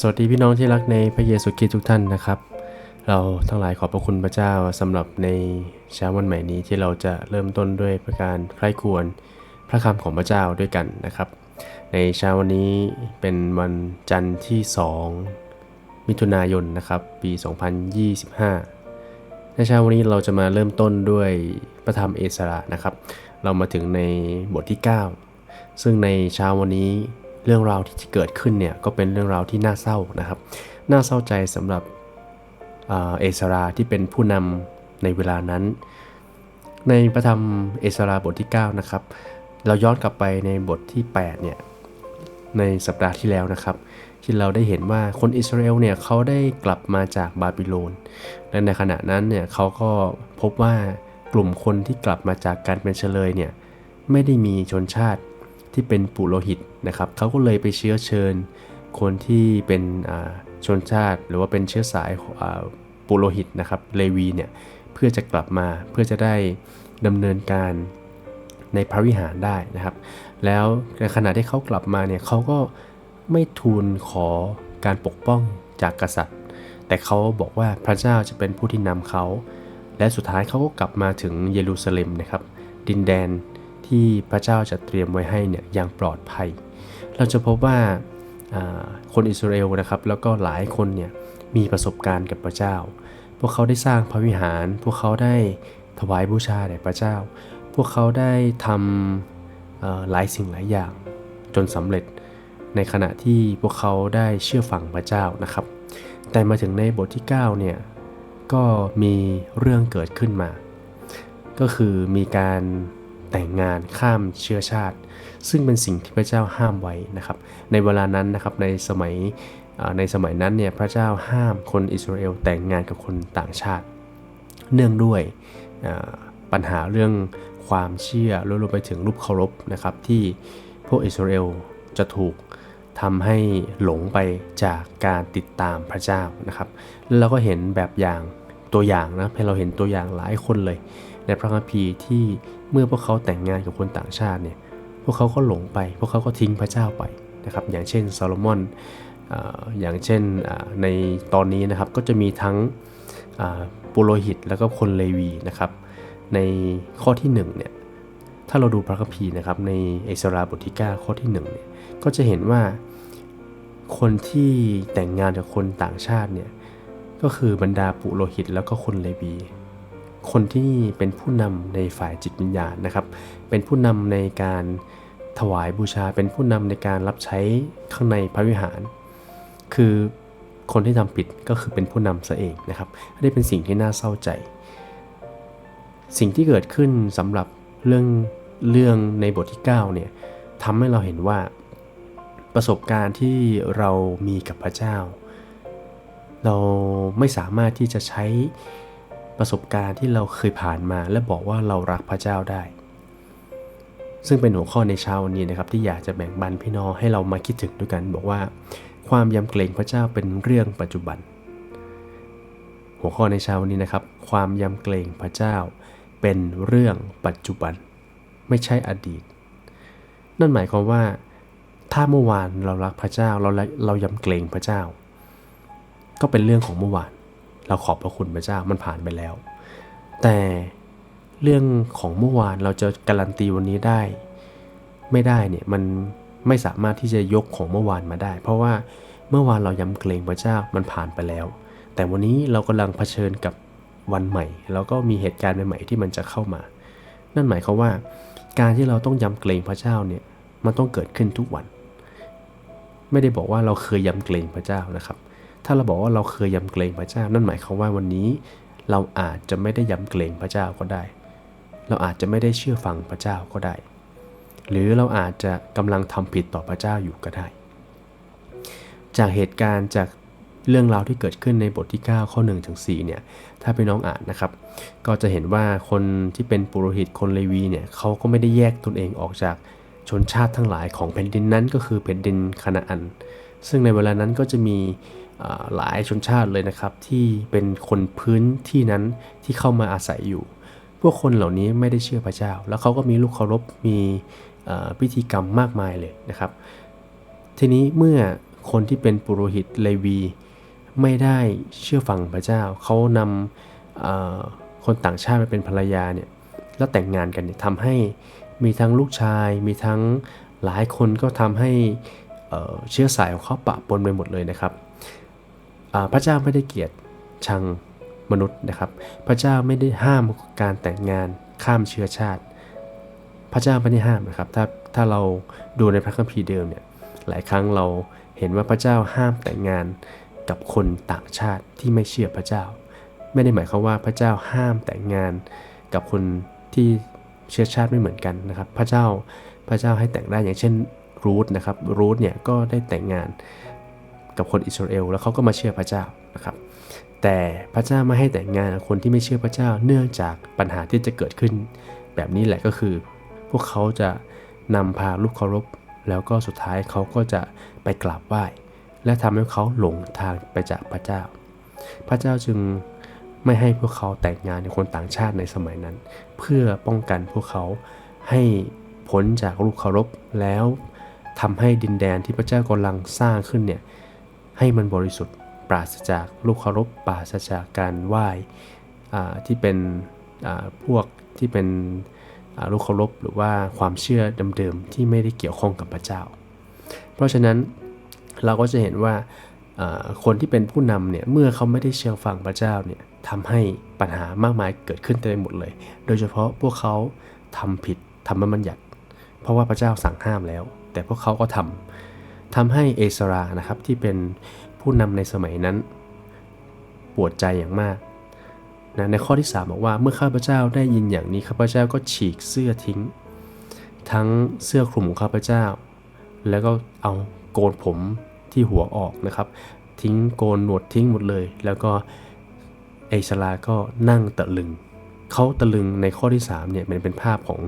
สวัสดีพี่น้องที่รักในพระเยซูคริสต์ทุกท่านนะครับ เราทั้งหลายขอบพระคุณพระเจ้าสำหรับในเช้าวันใหม่นี้ที่เราจะเริ่มต้นด้วยประการใคร่ควรพระคำของพระเจ้าด้วยกันนะครับ ในเช้าวันนี้เป็นวันจันทร์ที่ 2 มิถุนายนนะครับ ปี 2025 ในเช้าวันนี้เราจะมาเริ่มต้นด้วยพระธรรมเอสรานะครับ เรามาถึงในบทที่ 9 ซึ่งในเช้าวันนี้ เรื่องราวที่เกิดขึ้นเนี่ยก็เป็นเรื่องราวที่น่าเศร้านะครับ น่าเศร้าใจสำหรับเอสราที่เป็นผู้นำในเวลานั้น ในพระธรรมเอสราบทที่ 9 นะครับ เราย้อนกลับไปในบทที่ 8 เนี่ย ในสัปดาห์ที่แล้วนะครับ ที่เราได้เห็นว่าคนอิสราเอลเนี่ยเขาได้กลับมาจากบาบิโลน และในขณะนั้นเนี่ยเขาก็พบว่ากลุ่มคนที่กลับมาจากการเป็นเฉลยเนี่ยไม่ได้มีชนชาติที่เป็นปุโรหิต นะครับเขาก็เลยไปเชื้อเชิญ คนที่เป็นชนชาติ หรือว่าเป็นเชื้อสายปุโรหิตนะครับเลวีเนี่ยเพื่อจะกลับมาเพื่อจะได้ดำเนินการในพระวิหารได้นะครับ แล้วในขณะที่เขากลับมาเนี่ยเขาก็ไม่ทูลขอการปกป้องจากกษัตริย์ แต่เขาบอกว่าพระเจ้าจะเป็นผู้ที่นำเขา และสุดท้ายเขาก็กลับมาถึงเยรูซาเล็มนะครับ ดินแดน ที่พระเจ้าจะเตรียมไว้ให้เนี่ยอย่างปลอดภัย เราจะพบว่าคนอิสราเอลนะครับแล้วก็หลายคนเนี่ยมีประสบการณ์กับพระเจ้า พวกเขาได้สร้างพระวิหาร พวกเขาได้ถวายบูชาแด่พระเจ้า พวกเขาได้ทำหลายสิ่งหลายอย่างจนสำเร็จในขณะที่พวกเขาได้เชื่อฟังพระเจ้านะครับ แต่มาถึงในบทที่9เนี่ยก็มีเรื่องเกิดขึ้นมา ก็คือมีการ แต่งงานข้ามเชื้อชาติ ซึ่งเป็นสิ่งที่พระเจ้าห้ามไว้นะครับ ในเวลานั้นนะครับในสมัยในสมัยนั้นเนี่ยพระเจ้าห้ามคนอิสราเอลแต่งงานกับคนต่างชาติ เนื่องด้วยปัญหาเรื่องความเชื่อรวมไปถึงรูปเคารพนะครับที่พวกอิสราเอลจะถูกทำให้หลงไปจากการติดตามพระเจ้านะครับแล้วเราก็เห็นแบบอย่างตัวอย่างนะให้เราเห็นตัวอย่างหลายคนเลย ในพระคัมภีร์ที่เมื่อพวกเขาแต่งงานกับคนต่างชาติเนี่ยพวกเขาก็หลงไป พวกเขาก็ทิ้งพระเจ้าไปนะครับ อย่างเช่นโซโลมอนอย่างเช่นในตอนนี้นะครับก็จะมีทั้งปุโรหิตแล้วก็คนเลวีนะครับ ในข้อที่1เนี่ยถ้าเราดูพระคัมภีร์นะครับในเอสราบทที่9ข้อที่1เนี่ยก็จะเห็นว่าคนที่แต่งงานกับคนต่างชาติเนี่ยก็คือบรรดาปุโรหิตแล้วก็คนเลวี คนที่เป็นผู้นำในฝ่ายจิตวิญญาณนะครับ เป็นผู้นำในการถวายบูชา เป็นผู้นำในการรับใช้ข้างในพระวิหาร คือคนที่ทำผิดก็คือเป็นผู้นำซะเองนะครับอันนี้เป็นสิ่งที่น่าเศร้าใจ สิ่งที่เกิดขึ้นสำหรับเรื่องเรื่องในบทที่9เนี่ยทำให้เราเห็นว่าประสบการณ์ที่เรามีกับพระเจ้า เราไม่สามารถที่จะใช้ ประสบการณ์ที่เราเคยผ่านมาและบอกว่าเรารักพระเจ้าได้ ซึ่งเป็นหัวข้อในเช้าวันนี้นะครับ ที่อยากจะแบ่งปันพี่น้องให้เรามาคิดถึงด้วยกัน บอกว่า ความยำเกรงพระเจ้าเป็นเรื่องปัจจุบัน หัวข้อในเช้าวันนี้นะครับ ความยำเกรงพระเจ้า เป็นเรื่องปัจจุบัน ไม่ใช่อดีต นั่นหมายความว่า ถ้าเมื่อวานเรารักพระเจ้าเราเรายำเกรงพระเจ้า ก็เป็นเรื่องของเมื่อวาน เราขอบพระคุณพระเจ้ามันผ่านไปแล้ว แต่เรื่องของเมื่อวานเราจะการันตีวันนี้ได้ ไม่ได้เนี่ยมันไม่สามารถที่จะยกของเมื่อวานมาได้ เพราะว่าเมื่อวานเรายำเกรงพระเจ้ามันผ่านไปแล้ว แต่วันนี้เรากำลังเผชิญกับวันใหม่ แล้วก็มีเหตุการณ์ใหม่ๆที่มันจะเข้ามา นั่นหมายความว่า การที่เราต้องยำเกรงพระเจ้าเนี่ยมันต้องเกิดขึ้นทุกวัน ไม่ได้บอกว่าเราเคยยำเกรงพระเจ้านะครับ ถ้าเราบอกว่าเราเคยยำเกรงพระเจ้า นั่นหมายความว่าวันนี้ เราอาจจะไม่ได้ยำเกรงพระเจ้าก็ได้ เราอาจจะไม่ได้เชื่อฟังพระเจ้าก็ได้ หรือเราอาจจะกำลังทำผิดต่อพระเจ้าอยู่ก็ได้ จากเหตุการณ์จากเรื่องราวที่เกิดขึ้นในบทที่ 9 ข้อ1ถึง4เนี่ย ถ้าไปน้องอ่านนะครับ ก็จะเห็นว่าคนที่เป็นปุโรหิตคนเลวีเนี่ยเขาก็ไม่ได้แยกตนเองออกจากชนชาติทั้งหลายของแผ่นดินนั้นก็คือแผ่นดินคานาอัน ซึ่งในเวลานั้นก็จะมี หลายชนชาติเลยนะครับ ที่เป็นคนพื้นที่นั้นที่เข้ามาอาศัยอยู่ พวกคนเหล่านี้ไม่ได้เชื่อพระเจ้า แล้วเขาก็มีลูกเคารพมีพิธีกรรมมากมายเลยนะครับ ทีนี้เมื่อคนที่เป็นปุโรหิตเลวี ไม่ได้เชื่อฟังพระเจ้า เขานำคนต่างชาติมาเป็นภรรยาเนี่ยแล้วแต่งงานกันเนี่ยทำให้มีทั้งลูกชาย มีทั้งหลายคนก็ทำให้เชื้อสายของเขาปะปนไปหมดเลยนะครับ พระเจ้าไม่ได้เกลียดชังมนุษย์นะครับ พระเจ้าไม่ได้ห้ามการแต่งงานข้ามเชื้อชาติ พระเจ้าไม่ได้ห้ามนะครับ ถ้าถ้าเราดูในพระคัมภีร์เดิมเนี่ย หลายครั้งเราเห็นว่าพระเจ้าห้ามแต่งงานกับคนต่างชาติที่ไม่เชื่อพระเจ้า ไม่ได้หมายความว่าพระเจ้าห้ามแต่งงานกับคนที่เชื้อชาติไม่เหมือนกันนะครับ พระเจ้าพระเจ้าให้แต่งได้อย่างเช่นรูธนะครับรูธเนี่ยก็ได้แต่งงาน กับคนอิสราเอลแล้วเขาก็มาเชื่อพระเจ้านะครับ แต่พระเจ้าไม่ให้แต่งงานคนที่ไม่เชื่อพระเจ้า เนื่องจากปัญหาที่จะเกิดขึ้น แบบนี้แหละก็คือ พวกเขาจะนำพาลูกเคารพ แล้วก็สุดท้ายเขาก็จะไปกราบไหว้และทำให้เขาหลงทางไปจากพระเจ้า พระเจ้าจึงไม่ให้พวกเขาแต่งงานในคนต่างชาติในสมัยนั้น เพื่อป้องกันพวกเขาให้พ้นจากลูกเคารพแล้วทำให้ดินแดนที่พระเจ้ากำลังสร้างขึ้นเนี่ย ให้มันบริสุทธิ์ปราศจากลูกเคารพปราศจากการไหว้อ่าที่เป็นอ่าพวกที่เป็นอ่าลูกเคารพหรือว่าความเชื่อเดิมๆที่ไม่ได้เกี่ยวข้องกับพระเจ้า เพราะฉะนั้นเราก็จะเห็นว่าอ่าคนที่เป็นผู้นำเนี่ยเมื่อเขาไม่ได้เชื่อฟังพระเจ้าเนี่ยทำให้ปัญหามากมายเกิดขึ้นเต็มไปหมดเลย โดยเฉพาะพวกเขาทำผิดทำบัญญัติ เพราะว่าพระเจ้าสั่งห้ามแล้ว แต่พวกเขาก็ทำ ทำให้เอสรานะครับที่เป็นผู้นำในสมัยนั้นปวดใจอย่างมากนะในข้อที่ 3 บอกว่าเมื่อข้าพเจ้าได้ยินอย่างนี้ข้าพเจ้าก็ฉีกเสื้อทิ้ง ทั้งเสื้อคลุมของข้าพเจ้า แล้วก็เอาโกนผมที่หัวออกนะครับ ทิ้งโกนหนวดทิ้งหมดเลย แล้วก็เอสราก็นั่งตะลึงเขาตะลึงในข้อที่3เนี่ยมันเป็นภาพของ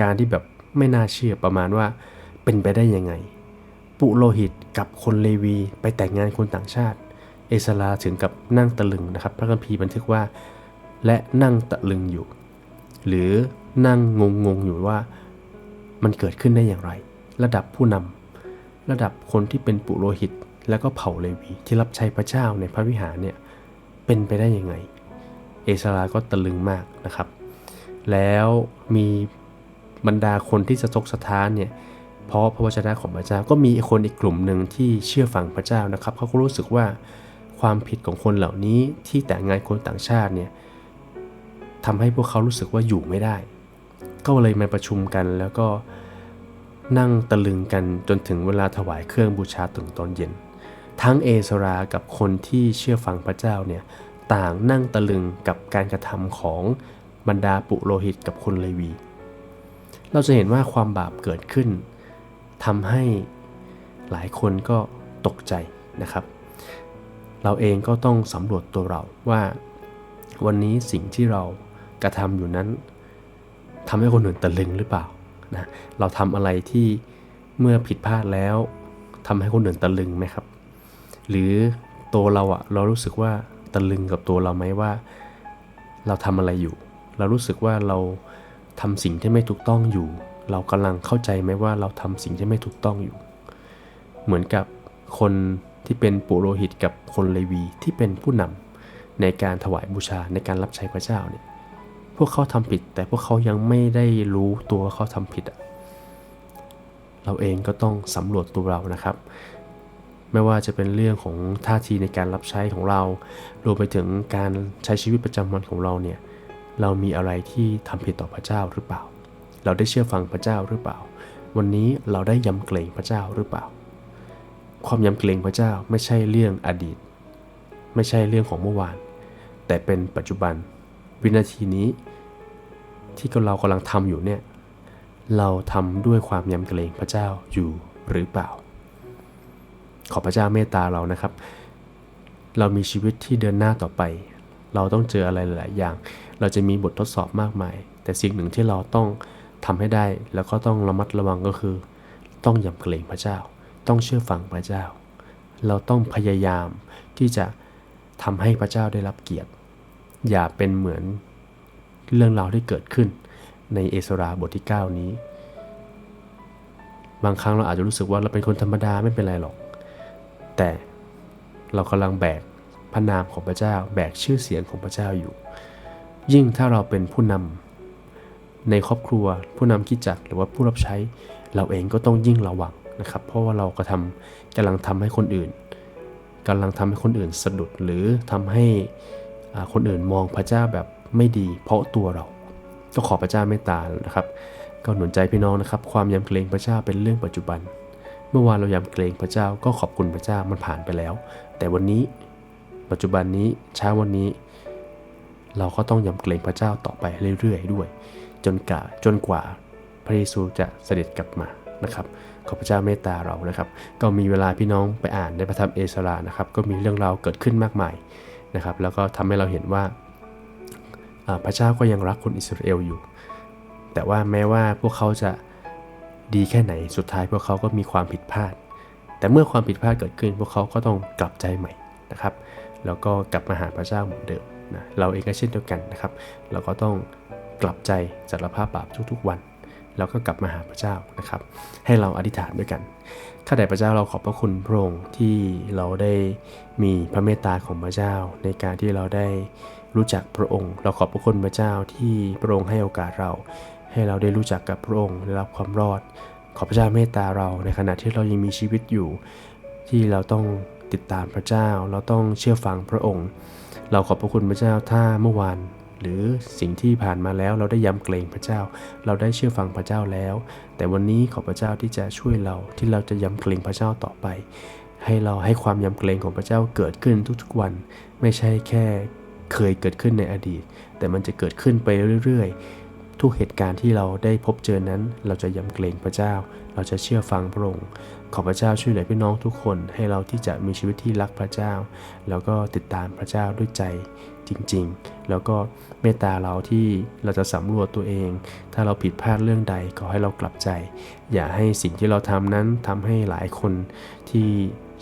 การที่แบบไม่น่าเชื่อประมาณว่าเป็นไปได้ยังไง ปุโรหิตกับคนเลวีไปแต่งงานคนต่างชาติ เอสราถึงกับนั่งตะลึงนะครับ พระคัมภีร์บันทึกว่า และนั่งตะลึงอยู่ หรือนั่งงงงๆอยู่ว่ามันเกิดขึ้นได้อย่างไร ระดับผู้นำระดับคนที่เป็นปุโรหิต แล้วก็เผ่าเลวีที่รับใช้พระเจ้าในพระวิหารเนี่ยเป็นไปได้ยังไง เอสราก็ตะลึงมากนะครับ แล้วมีบรรดาคนที่สะทกสะท้านเนี่ย เพราะพระวจนะของพระเจ้าก็มีคนอีกกลุ่มหนึ่งที่เชื่อฟังพระเจ้านะครับเขาก็รู้สึกว่าความผิดของคนเหล่านี้ที่แต่งงานคนต่างชาติเนี่ยทำให้พวกเขารู้สึกว่าอยู่ไม่ได้ ก็เลยมาประชุมกันแล้วก็นั่งตะลึงกันจนถึงเวลาถวายเครื่องบูชาถึงตอนเย็น ทั้งเอสรากับคนที่เชื่อฟังพระเจ้าเนี่ยต่างนั่งตะลึงกับการกระทำของบรรดาปุโรหิตกับคนเลวี เราจะเห็นว่าความบาปเกิดขึ้น ทำให้หลายคนก็ตกใจนะครับ เราเองก็ต้องสำรวจตัวเราว่า วันนี้สิ่งที่เรากระทำอยู่นั้นทำให้คนอื่นตะลึงหรือเปล่านะเราทำอะไรที่เมื่อผิดพลาดแล้วทำให้คนอื่นตะลึงไหมครับ หรือตัวเราอะเรารู้สึกว่าตะลึงกับตัวเราไหมว่า เราทำอะไรอยู่ เรารู้สึกว่าเราทำสิ่งที่ไม่ถูกต้องอยู่ เรากำลังเข้าใจไหมว่าเราทำสิ่งที่ไม่ถูกต้องอยู่ เหมือนกับคนที่เป็นปุโรหิตกับคนเลวีที่เป็นผู้นำในการถวายบูชาในการรับใช้พระเจ้าเนี่ยพวกเขาทำผิด แต่พวกเขายังไม่ได้รู้ตัวว่าเขาทำผิดอะเราเองก็ต้องสำรวจตัวเรานะครับ ไม่ว่าจะเป็นเรื่องของท่าทีในการรับใช้ของเรารวมไปถึงการใช้ชีวิตประจำวันของเราเนี่ยเรามีอะไรที่ทำผิดต่อพระเจ้าหรือเปล่า เราได้เชื่อฟังพระเจ้าหรือเปล่า วันนี้เราได้ยำเกรงพระเจ้าหรือเปล่า ความยำเกรงพระเจ้าไม่ใช่เรื่องอดีต ไม่ใช่เรื่องของเมื่อวาน แต่เป็นปัจจุบัน วินาทีนี้ ที่เรากำลังทำอยู่เนี่ย เราทำด้วยความยำเกรงพระเจ้าอยู่หรือเปล่า ขอพระเจ้าเมตตาเรานะครับ เรามีชีวิตที่เดินหน้าต่อไป เราต้องเจออะไรหลายอย่าง เราจะมีบททดสอบมากมาย แต่สิ่งหนึ่งที่เราต้อง ทำให้ได้แล้วก็ต้องระมัดระวังก็คือ ต้องยำเกรงพระเจ้า ต้องเชื่อฟังพระเจ้า เราต้องพยายามที่จะทำให้พระเจ้าได้รับเกียรติ อย่าเป็นเหมือนเรื่องราวที่เกิดขึ้นในเอสราบทที่ 9 นี้ บางครั้งเราอาจจะรู้สึกว่าเราเป็นคนธรรมดาไม่เป็นไรหรอก แต่เรากำลังแบกพระนามของพระเจ้า แบกชื่อเสียงของพระเจ้าอยู่ ยิ่งถ้าเราเป็นผู้นำ ในครอบครัว ผู้นำคิดจักหรือว่าผู้รับใช้ เราเองก็ต้องยิ่งระวังนะครับ เพราะว่าเรากระทำกำลังทำให้คนอื่นกำลังทำให้คนอื่นสะดุดหรือทำให้คนอื่นมองพระเจ้าแบบไม่ดี เพราะตัวเรา ก็ขอพระเจ้าเมตตานะครับ ก็หนุนใจพี่น้องนะครับ ความยำเกรงพระเจ้าเป็นเรื่องปัจจุบัน เมื่อวานเรายำเกรงพระเจ้าก็ขอบคุณพระเจ้ามันผ่านไปแล้ว แต่วันนี้ปัจจุบันนี้เช้าวันนี้ เราก็ต้องยำเกรงพระเจ้าต่อไปเรื่อยๆด้วย จนกว่าจนกว่าพระเยซูจะเสด็จกลับมานะครับขอพระเจ้าเมตตาเรานะครับ ก็มีเวลาพี่น้องไปอ่านในพระธรรมเอสรานะครับ ก็มีเรื่องราวเกิดขึ้นมากมายนะครับ แล้วก็ทำให้เราเห็นว่าอ่าพระเจ้าก็ยังรักคนอิสราเอลอยู่ แต่ว่าแม้ว่าพวกเขาจะดีแค่ไหนสุดท้ายพวกเขาก็มีความผิดพลาด แต่เมื่อความผิดพลาดเกิดขึ้น พวกเขาก็ต้องกลับใจใหม่นะครับ แล้วก็กลับมาหาพระเจ้าเหมือนเดิมนะเราเองก็เช่นเดียวกันนะครับ เราก็ต้อง กลับใจสารภาพบาปทุกๆวัน แล้วก็กลับมาหาพระเจ้านะครับ ให้เราอธิษฐานด้วยกันข้าแต่พระเจ้าเราขอบพระคุณพระองค์ที่เราได้มีพระเมตตาของพระเจ้า ในการที่เราได้รู้จักพระองค์ เราขอบพระคุณพระเจ้าที่พระองค์ให้โอกาสเรา ให้เราได้รู้จักกับพระองค์ได้รับความรอด ขอพระเจ้าเมตตาเราในขณะที่เรายังมีชีวิตอยู่ ที่เราต้องติดตามพระเจ้า เราต้องเชื่อฟังพระองค์ เราขอบพระคุณพระเจ้าถ้าเมื่อวาน หรือสิ่งที่ผ่านมาแล้วเราได้ยำเกรงพระเจ้า เราได้เชื่อฟังพระเจ้าแล้ว แต่วันนี้ขอพระเจ้าที่จะช่วยเราที่เราจะยำเกรงพระเจ้าต่อไป ให้เราให้ความยำเกรงของพระเจ้าเกิดขึ้นทุกๆวัน ไม่ใช่แค่เคยเกิดขึ้นในอดีต แต่มันจะเกิดขึ้นไปเรื่อยๆ ทุกเหตุการณ์ที่เราได้พบเจอนั้น เราจะยำเกรงพระเจ้า เราจะเชื่อฟังพระองค์ขอพระเจ้าช่วยเหลือพี่น้องทุกคน ให้เราที่จะมีชีวิตที่รักพระเจ้า แล้วก็ติดตามพระเจ้าด้วยใจ จริง ๆ แล้วก็เมตตาเราที่เราจะสำรวจตัวเอง ถ้าเราผิดพลาดเรื่องใดขอให้เรากลับใจ อย่าให้สิ่งที่เราทำนั้นทำให้หลายคนที่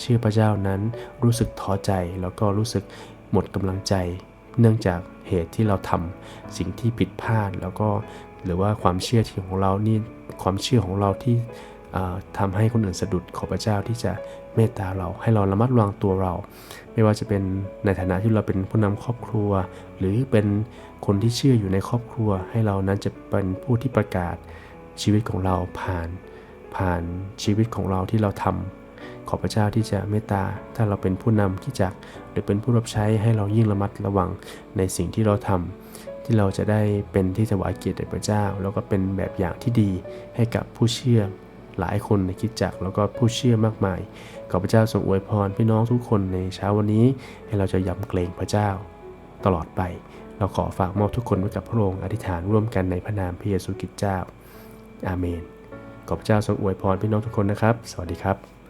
เชื่อพระเจ้านั้นรู้สึกท้อใจ แล้วก็รู้สึกหมดกำลังใจ เนื่องจากเหตุที่เราทำสิ่งที่ผิดพลาดแล้วก็หรือว่าความเชื่อที่ของเรานี่ความเชื่อของเราที่ อ่าทำให้คนอื่นสะดุดขอพระเจ้าที่จะเมตตาเรา ให้เราระมัดระวังตัวเรา ไม่ว่าจะเป็นในฐานะที่เราเป็นผู้นำครอบครัว หรือเป็นคนที่เชื่ออยู่ในครอบครัว ให้เรานั้นจะเป็นผู้ที่ประกาศชีวิตของเราผ่านผ่านชีวิตของเราที่เราทำขอพระเจ้าที่จะเมตตา ถ้าเราเป็นผู้นำที่จักหรือเป็นผู้รับใช้ให้เรายิ่งระมัดระวังในสิ่งที่เราทำที่เราจะได้เป็นที่ถวายเกียรติแด่พระเจ้า แล้วก็เป็นแบบอย่างที่ดีให้กับผู้เชื่อ หลายคนในคิดจักแล้วก็ผู้เชื่อมากมาย ขอพระเจ้าทรงอวยพรพี่น้องทุกคนในเช้าวันนี้ ให้เราจะยำเกรงพระเจ้า ตลอดไป เราขอฝากมอบทุกคนไว้กับพระองค์อธิษฐานร่วมกันในพระนามพระเยซูคริสต์เจ้า อาเมน ขอพระเจ้าทรงอวยพรพี่น้องทุกคนนะครับ สวัสดีครับ